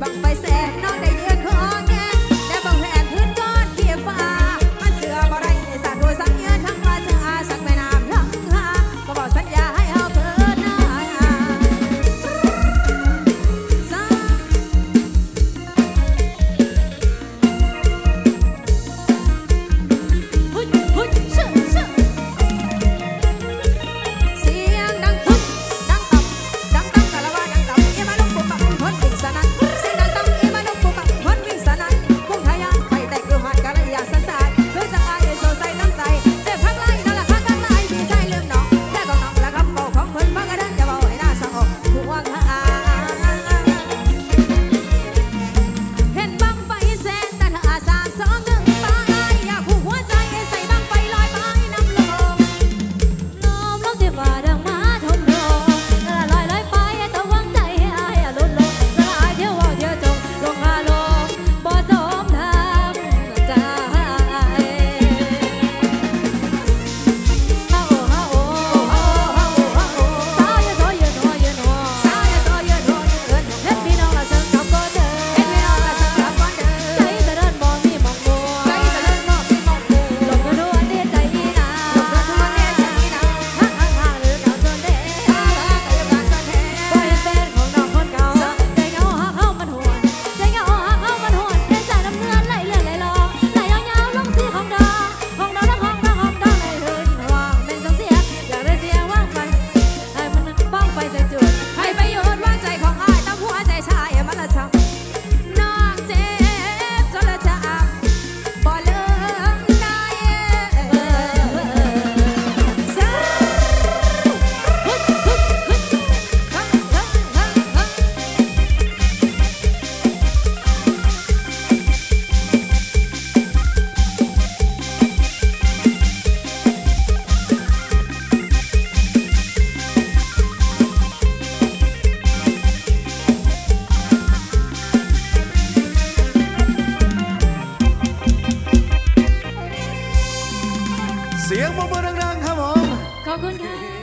bằng vai xem nó เสียงปรบมือดังๆครับผม ขอบคุณค่ะ